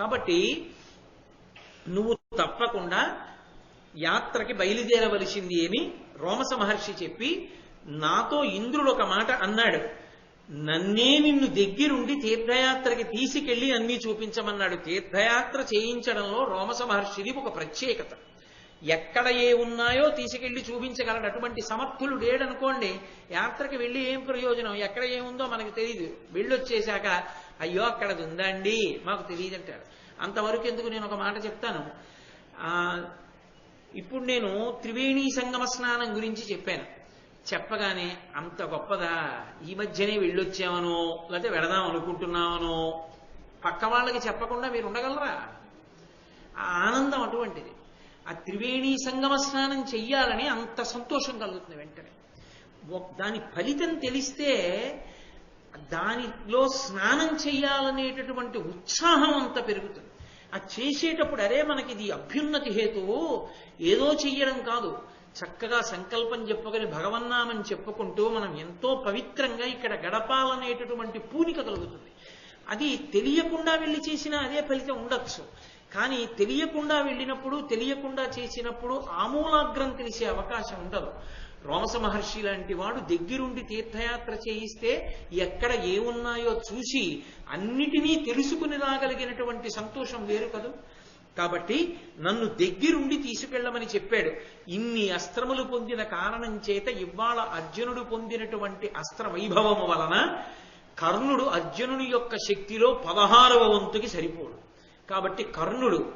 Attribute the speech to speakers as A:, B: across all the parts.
A: కాబట్టి నువ్వు తప్పకుండా యాత్రకి బయలుదేరవలసింది అని రోమస మహర్షి చెప్పి నాతో ఇంద్రుడు ఒక మాట అన్నాడు. నన్నే నిన్ను దగ్గరుండి తీర్థయాత్రకి తీసుకెళ్ళి అన్నీ చూపించమన్నాడు. తీర్థయాత్ర చేయించడంలో రోమస మహర్షిది ఒక ప్రత్యేకత. ఎక్కడ ఏ ఉన్నాయో తీసుకెళ్ళి చూపించగలడు. అటువంటి సమర్థులు లేడనుకోండి యాత్రకి వెళ్ళి ఏం ప్రయోజనం? ఎక్కడ ఏముందో మనకు తెలియదు వెళ్ళొచ్చేశాక అయ్యో అక్కడ ఉందండి మాకు తెలియదంటారు అంతవరకు ఎందుకు నేను ఒక మాట చెప్తాను? ఇప్పుడు నేను త్రివేణి సంగమ స్నానం గురించి చెప్పాను. చెప్పగానే అంత గొప్పదా ఈ మధ్యనే వెళ్ళొచ్చామనో లేకపోతే వెడదాం అనుకుంటున్నామనో పక్క వాళ్ళకి చెప్పకుండా మీరు ఉండగలరా? ఆ ఆనందం అటువంటిది. ఆ త్రివేణి సంగమ స్నానం చెయ్యాలని అంత సంతోషం కలుగుతుంది వెంటనే. దాని ఫలితం తెలిస్తే దానిలో స్నానం చేయాలనేటటువంటి ఉత్సాహం అంత పెరుగుతుంది. ఆ చేసేటప్పుడు అరే మనకి ఇది అభ్యున్నతి హేతువు ఏదో చెయ్యడం కాదు. చక్కగా సంకల్పం చెప్పుకొని భగవన్నామం చెప్పుకుంటూ మనం ఎంతో పవిత్రంగా ఇక్కడ గడపాలనేటటువంటి పూనిక కలుగుతుంది. అది తెలియకుండా వెళ్ళి చేసినా అదే ఫలితం ఉండొచ్చు. కానీ తెలియకుండా వెళ్ళినప్పుడు తెలియకుండా చేసినప్పుడు ఆమూలాగ్రం తెలిసే అవకాశం ఉండదు. రోమస మహర్షి లాంటి వాడు దగ్గరుండి తీర్థయాత్ర చేయిస్తే ఎక్కడ ఏమున్నాయో చూసి అన్నిటినీ తెలుసుకుని రాగలిగినటువంటి సంతోషం వేరు కదూ? కాబట్టి నన్ను దగ్గరుండి తీసుకెళ్ళమని చెప్పాడు. ఇన్ని అస్త్రములు పొందిన కారణం చేత ఇవాళ అర్జునుడు పొందినటువంటి అస్త్ర వైభవము వలన కర్ణుడు అర్జునుని యొక్క శక్తిలో పదహారవ వంతుకి సరిపోడు. కాబట్టి కర్ణుడు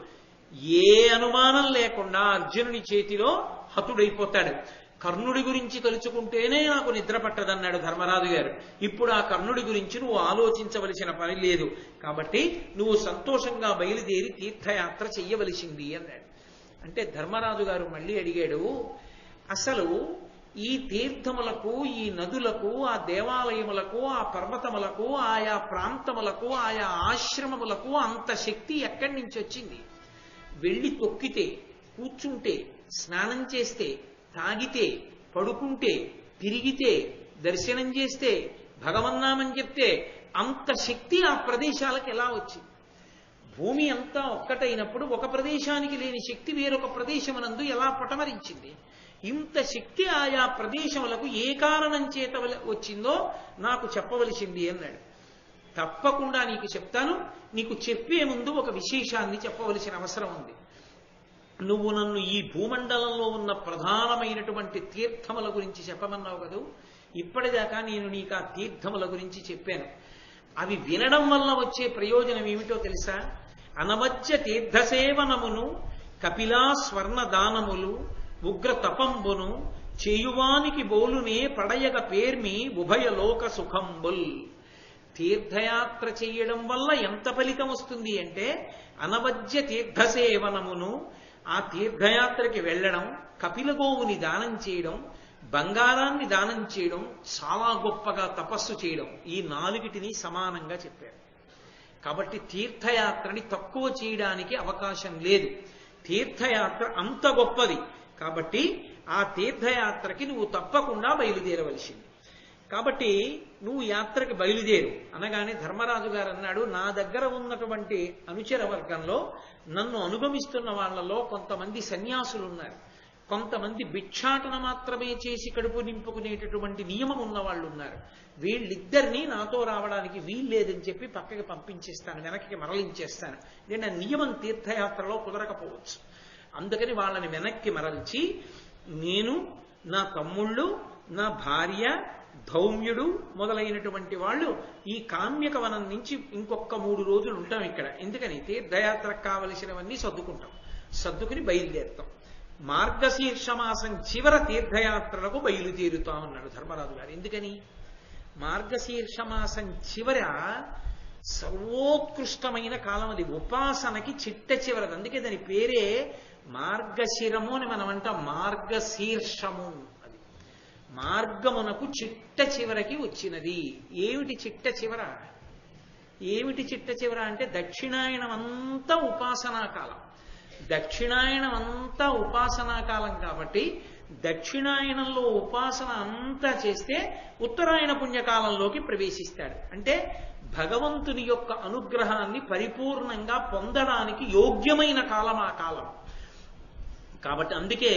A: ఏ అనుమానం లేకుండా అర్జునుని చేతిలో హతుడైపోతాడు. కర్ణుడి గురించి తలుచుకుంటేనే నాకు నిద్ర పట్టదన్నాడు ధర్మరాజు గారు. ఇప్పుడు ఆ కర్ణుడి గురించి నువ్వు ఆలోచించవలసిన పని లేదు. కాబట్టి నువ్వు సంతోషంగా బయలుదేరి తీర్థయాత్ర చెయ్యవలసింది అన్నాడు. అంటే ధర్మరాజు గారు మళ్ళీ అడిగాడు అసలు ఈ తీర్థములకు ఈ నదులకు ఆ దేవాలయములకు ఆ పర్వతములకు ఆయా ప్రాంతములకు ఆయా ఆశ్రమములకు అంత శక్తి ఎక్కడి నుంచి వచ్చింది? వెళ్ళి తొక్కితే కూర్చుంటే స్నానం చేస్తే తాగితే పడుకుంటే తిరిగితే దర్శనం చేస్తే భగవన్నామని చెప్తే అంత శక్తి ఆ ప్రదేశాలకు ఎలా వచ్చింది? భూమి అంతా ఒక్కటైనప్పుడు ఒక ప్రదేశానికి లేని శక్తి వేరొక ప్రదేశమునందు ఎలా పటమరించింది? ఇంత శక్తి ఆయా ప్రదేశములకు ఏ కారణం చేత వల- వచ్చిందో నాకు చెప్పవలసింది అన్నాడు. తప్పకుండా నీకు చెప్తాను నీకు చెప్పే ముందు ఒక విశేషాన్ని చెప్పవలసిన అవసరం ఉంది. నువ్వు నన్ను ఈ భూమండలంలో ఉన్న ప్రధానమైనటువంటి తీర్థముల గురించి చెప్పమన్నావు కదూ? ఇప్పటిదాకా నేను నీకు ఆ తీర్థముల గురించి చెప్పాను. అవి వినడం వల్ల వచ్చే ప్రయోజనం ఏమిటో తెలుసా? అనవజ్య తీర్థసేవనమును కపిలా స్వర్ణ దానములు ఉగ్ర తపంబును చేయువానికి బోలునే పడయగ పేర్మి ఉభయ లోక సుఖంబుల్. తీర్థయాత్ర చేయడం వల్ల ఎంత ఫలితం వస్తుంది అంటే అనవజ్య తీర్థసేవనమును ఆ తీర్థయాత్రకి వెళ్ళడం కపిలగోవుని దానం చేయడం బంగారాన్ని దానం చేయడం చాలా గొప్పగా తపస్సు చేయడం ఈ నాలుగిటిని సమానంగా చెప్పారు. కాబట్టి తీర్థయాత్రని తక్కువ చేయడానికి అవకాశం లేదు. తీర్థయాత్ర అంత గొప్పది. కాబట్టి ఆ తీర్థయాత్రకి నువ్వు తప్పకుండా బయలుదేరవలసింది. కాబట్టి నువ్వు యాత్రకి బయలుదేరు. అనగానే ధర్మరాజు గారు అన్నాడు నా దగ్గర ఉన్నటువంటి అనుచర వర్గంలో నన్ను అనుగమిస్తున్న వాళ్ళలో కొంతమంది సన్యాసులు ఉన్నారు కొంతమంది భిక్షాటన మాత్రమే చేసి కడుపు నింపుకునేటటువంటి నియమం ఉన్న వాళ్ళు ఉన్నారు వీళ్ళిద్దరినీ నాతో రావడానికి వీల్లేదని చెప్పి పక్కకి పంపించేస్తాను వెనక్కి మరలించేస్తాను. నేను నియమం తీర్థయాత్రలో కుదరకపోవచ్చు. అందుకని వాళ్ళని వెనక్కి మరల్చి నేను నా తమ్ముళ్ళు నా భార్య ధౌమ్యుడు మొదలైనటువంటి వాళ్ళు ఈ కామ్యక వనం నుంచి ఇంకొక మూడు రోజులు ఉంటాం ఇక్కడ. ఎందుకని? తీర్థయాత్రకు కావలసినవన్నీ సర్దుకుంటాం. సర్దుకుని బయలుదేరుతాం. మార్గశీర్ష మాసం చివర తీర్థయాత్రలకు బయలుదేరుతామన్నాడు ధర్మరాజు గారు. ఎందుకని? మార్గశీర్ష మాసం చివర సర్వోత్కృష్టమైన కాలం అది. ఉపాసనకి చిట్ట చివరది. అందుకే దాని పేరే మార్గశిరము అని మనం అంటాం. మార్గశీర్షము. మార్గమునకు చిట్ట చివరకి వచ్చినది. ఏమిటి చిట్ట చివర? ఏమిటి చిట్ట చివర అంటే దక్షిణాయనం అంతా ఉపాసనా కాలం. దక్షిణాయనం అంతా ఉపాసనా కాలం కాబట్టి దక్షిణాయనంలో ఉపాసన అంతా చేస్తే ఉత్తరాయణ పుణ్యకాలంలోకి ప్రవేశిస్తాడు. అంటే భగవంతుని యొక్క అనుగ్రహాన్ని పరిపూర్ణంగా పొందడానికి యోగ్యమైన కాలం ఆ కాలం. కాబట్టి అందుకే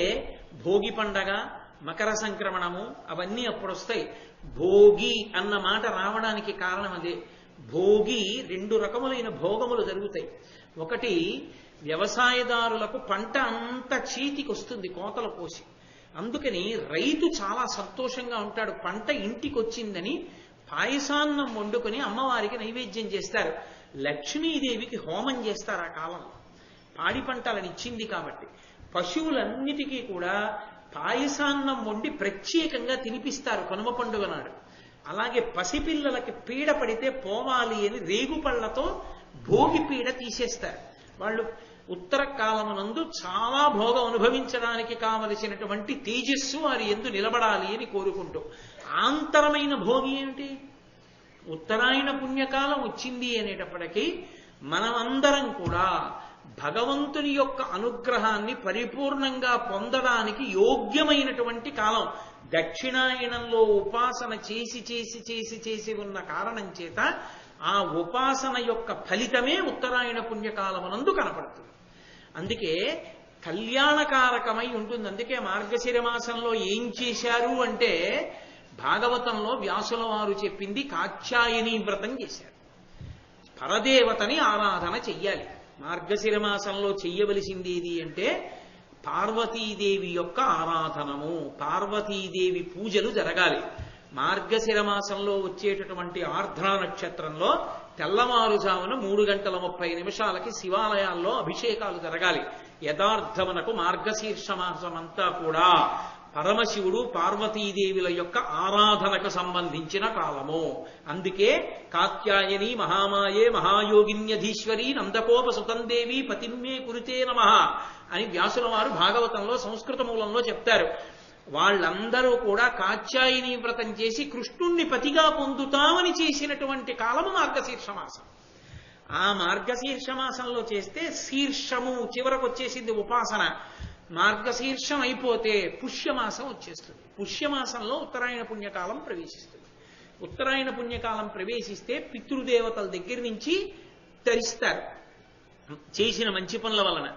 A: భోగి పండగ మకర సంక్రమణము అవన్నీ అప్పుడు వస్తాయి భోగి అన్న మాట రావడానికి కారణం అదే. భోగి రెండు రకములైన భోగములు జరుగుతాయి. ఒకటి వ్యవసాయదారులకు పంట అంత చేతికి వస్తుంది కోతలు కోసి. అందుకని రైతు చాలా సంతోషంగా ఉంటాడు. పంట ఇంటికి వచ్చిందని పాయసాన్నం వండుకొని అమ్మవారికి నైవేద్యం చేస్తారు. లక్ష్మీదేవికి హోమం చేస్తారు ఆ కాలంలో. పాడి పంటలను ఇచ్చింది కాబట్టి. పశువులన్నిటికీ కూడా పాయసాన్నం వండి ప్రత్యేకంగా తినిపిస్తారు కనుమ పండుగ నాడు. అలాగే పసిపిల్లలకి పీడ పడితే పోవాలి అని రేగుపళ్ళతో భోగి పీడ తీసేస్తారు. వాళ్ళు ఉత్తర కాలమునందు చాలా భోగం అనుభవించడానికి కావలసినటువంటి తేజస్సు వారి ఎందు నిలబడాలి అని కోరుకుంటూ. ఆంతరమైన భోగి ఏమిటి? ఉత్తరాయణ పుణ్యకాలం వచ్చింది అనేటప్పటికీ మనమందరం కూడా భగవంతుని యొక్క అనుగ్రహాన్ని పరిపూర్ణంగా పొందడానికి యోగ్యమైనటువంటి కాలం. దక్షిణాయనంలో ఉపాసన చేసి చేసి చేసి చేసి ఉన్న కారణం చేత ఆ ఉపాసన యొక్క ఫలితమే ఉత్తరాయణ పుణ్యకాలమునందు కనపడుతుంది. అందుకే కళ్యాణకారకమై ఉంటుంది. అందుకే మార్గశిర మాసంలో ఏం చేశారు అంటే భాగవతంలో వ్యాసుల వారు చెప్పింది కాత్యాయని వ్రతం చేశారు. పరదేవతని ఆరాధన చెయ్యాలి. మార్గశిర మాసంలో చెయ్యవలసింది ఏది అంటే పార్వతీదేవి యొక్క ఆరాధనము పార్వతీదేవి పూజలు జరగాలి. మార్గశిర మాసంలో వచ్చేటటువంటి ఆర్ధ్రా నక్షత్రంలో తెల్లవారుజామున మూడు గంటల ముప్పై నిమిషాలకి శివాలయాల్లో అభిషేకాలు జరగాలి. యథార్థమునకు మార్గశీర్ష మాసమంతా కూడా పరమశివుడు పార్వతీదేవుల యొక్క ఆరాధనకు సంబంధించిన కాలము. అందుకే కాత్యాయని మహామాయే మహాయోగిన్యధీశ్వరి నందకోప సుతందేవి పతిమ్మే కురితే నమ అని వ్యాసుల వారు భాగవతంలో సంస్కృత మూలంలో చెప్తారు. వాళ్ళందరూ కూడా కాత్యాయని వ్రతం చేసి కృష్ణుణ్ణి పతిగా పొందుతామని చేసినటువంటి కాలము మార్గశీర్ష మాసం ఆ మార్గశీర్ష మాసంలో చేస్తే శీర్షము చివరకు వచ్చేసింది ఉపాసన. మార్గశీర్షం అయిపోతే పుష్యమాసం వచ్చేస్తుంది. పుష్యమాసంలో ఉత్తరాయణ పుణ్యకాలం ప్రవేశిస్తుంది. ఉత్తరాయణ పుణ్యకాలం ప్రవేశిస్తే పితృదేవతల దగ్గర నుంచి తరిస్తారు. చేసిన మంచి పనుల వలన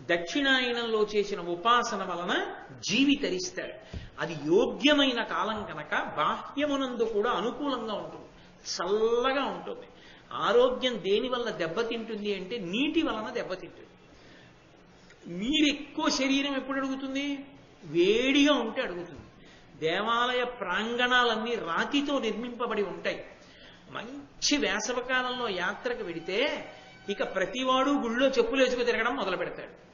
A: దక్షిణాయనంలో చేసిన ఉపాసన వలన జీవి తరిస్తాడు. అది యోగ్యమైన కాలం కనుక బాహ్యమునందు కూడా అనుకూలంగా ఉంటుంది. చల్లగా ఉంటుంది. ఆరోగ్యం దేని వల్ల దెబ్బతింటుంది అంటే నీటి వలన దెబ్బతింటుంది. నీరు ఎక్కువ శరీరం ఎప్పుడు అడుగుతుంది? వేడిగా ఉంటే అడుగుతుంది. దేవాలయ ప్రాంగణాలన్నీ రాతితో నిర్మింపబడి ఉంటాయి. మంచి వేసవకాలంలో యాత్రకు వెడితే ఇక ప్రతివాడు గుళ్ళో చెప్పులు వేసుకు తిరగడం మొదలు పెడతాడు.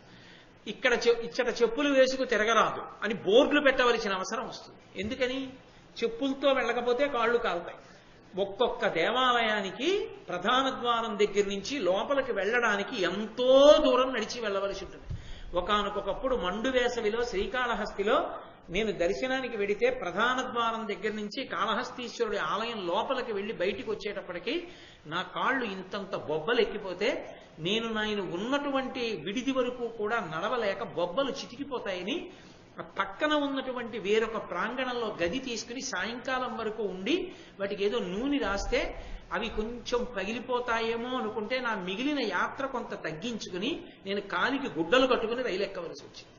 A: ఇక్కడ ఇచ్చట చెప్పులు వేసుకు తిరగరాదు అని బోర్డులు పెట్టవలసిన అవసరం వస్తుంది. ఎందుకని? చెప్పులతో వెళ్ళకపోతే కాళ్ళు కాలుతాయి. ఒక్కొక్క దేవాలయానికి ప్రధాన ద్వారం దగ్గర నుంచి లోపలికి వెళ్ళడానికి ఎంతో దూరం నడిచి వెళ్ళవలసి ఉంటుంది. ఒకానొకప్పుడు మండు వేసవిలో శ్రీకాళహస్తిలో నేను దర్శనానికి వెడితే ప్రధాన ద్వారం దగ్గర నుంచి కాళహస్తీశ్వరుడి ఆలయం లోపలికి వెళ్ళి బయటికి వచ్చేటప్పటికి నా కాళ్ళు ఇంతంత బొబ్బలు ఎక్కిపోతే నేను నాయన ఉన్నటువంటి విడిది వరకు కూడా నడవలేక బొబ్బలు చితికిపోతాయని పక్కన ఉన్నటువంటి వేరొక ప్రాంగణంలో గది తీసుకుని సాయంకాలం వరకు ఉండి వాటికి ఏదో నూనె రాస్తే అవి కొంచెం పగిలిపోతాయేమో అనుకుంటే నా మిగిలిన యాత్ర కొంత తగ్గించుకుని నేను కాలికి గుడ్డలు కట్టుకుని రైలు ఎక్కవలసి వచ్చింది.